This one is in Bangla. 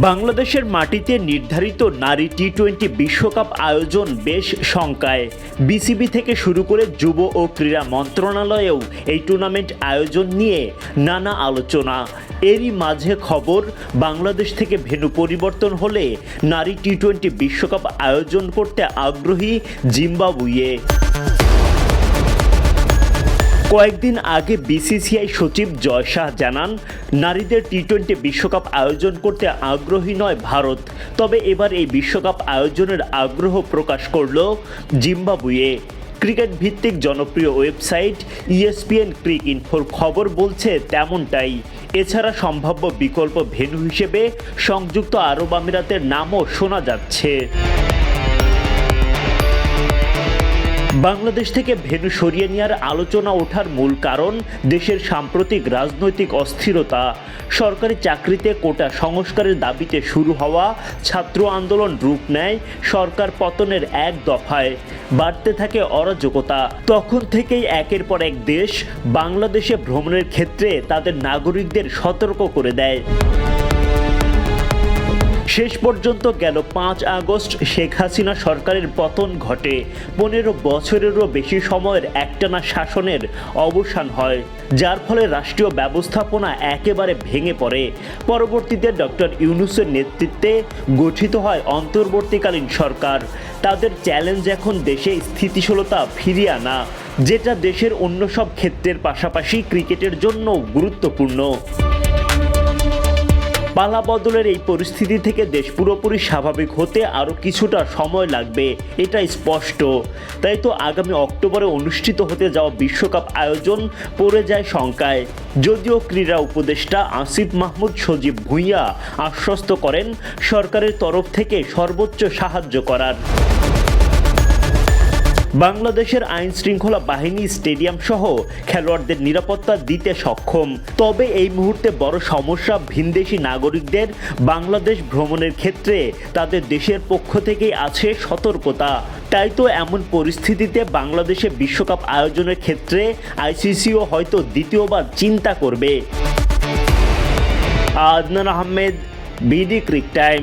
বাংলাদেশের মাটিতে নির্ধারিত নারী টি টোয়েন্টি বিশ্বকাপ আয়োজন বেশ শঙ্কায়। বিসিবি থেকে শুরু করে যুব ও ক্রীড়া মন্ত্রণালয়েও এই টুর্নামেন্ট আয়োজন নিয়ে নানা আলোচনা। এরই মাঝে খবর, বাংলাদেশ থেকে ভেন্যু পরিবর্তন হলে নারী টি টোয়েন্টি বিশ্বকাপ আয়োজন করতে আগ্রহী জিম্বাবুয়ে। কয়েকদিন আগে বিসিসিআই সচিব জয় শাহ জানান, নারীদের টি টোয়েন্টি বিশ্বকাপ আয়োজন করতে আগ্রহী নয় ভারত। তবে এবার এই বিশ্বকাপ আয়োজনের আগ্রহ প্রকাশ করল জিম্বাবুয়ে। ক্রিকেট ভিত্তিক জনপ্রিয় ওয়েবসাইট ইএসপিএন ক্রিক ইনফোর খবর বলছে, তেমনটাই। এছাড়া সম্ভাব্য বিকল্প ভেন্যু হিসেবে সংযুক্ত আরব আমিরাতের নামও শোনা যাচ্ছে। বাংলাদেশ থেকে ভেনু সরিয়ে নেওয়ার আলোচনা ওঠার মূল কারণ দেশের সাম্প্রতিক রাজনৈতিক অস্থিরতা। সরকারি চাকরিতে কোটা সংস্কারের দাবিতে শুরু হওয়া ছাত্র আন্দোলন রূপ নেয় সরকার পতনের এক দফায়। বাড়তে থাকে অরাজকতা। তখন থেকেই একের পর এক দেশ বাংলাদেশে ভ্রমণের ক্ষেত্রে তাদের নাগরিকদের সতর্ক করে দেয়। শেষ পর্যন্ত গেল পাঁচ আগস্ট, শেখ হাসিনা সরকারের পতন ঘটে। পনেরো বছরেরও বেশি সময়ের একটানা শাসনের অবসান হয়, যার ফলে রাষ্ট্রীয় ব্যবস্থাপনা একেবারে ভেঙে পড়ে। পরবর্তীতে ডক্টর ইউনুসের নেতৃত্বে গঠিত হয় অন্তর্বর্তীকালীন সরকার। তাদের চ্যালেঞ্জ এখন দেশে স্থিতিশীলতা ফিরিয়ে আনা, যেটা দেশের অন্য সব ক্ষেত্রের পাশাপাশি ক্রিকেটের জন্য গুরুত্বপূর্ণ। পালা বদলের এই পরিস্থিতি থেকে দেশ পুরোপুরি স্বাভাবিক হতে আরও কিছুটা সময় লাগবে এটা স্পষ্ট। তাই তো আগামী অক্টোবরে অনুষ্ঠিত হতে যাওয়া বিশ্বকাপ আয়োজন পড়ে যায় শঙ্কায়। যদিও ক্রীড়া উপদেষ্টা আসিফ মাহমুদ সজীব ভুঁইয়া আশ্বস্ত করেন, সরকারের তরফ থেকে সর্বোচ্চ সাহায্য করার। বাংলাদেশের আইন শৃঙ্খলা বাহিনী স্টেডিয়াম সহ খেলোয়াড়দের নিরাপত্তা দিতে সক্ষম। তবে এই মুহূর্তে বড় সমস্যা ভিনদেশি নাগরিকদের। বাংলাদেশ ভ্রমণের ক্ষেত্রে তাদের দেশের পক্ষ থেকেই আছে সতর্কতা। তাই তো এমন পরিস্থিতিতে বাংলাদেশে বিশ্বকাপ আয়োজনের ক্ষেত্রে আইসিসিও হয়তো দ্বিতীয়বার চিন্তা করবে। Adnan Ahmed, BD cric time.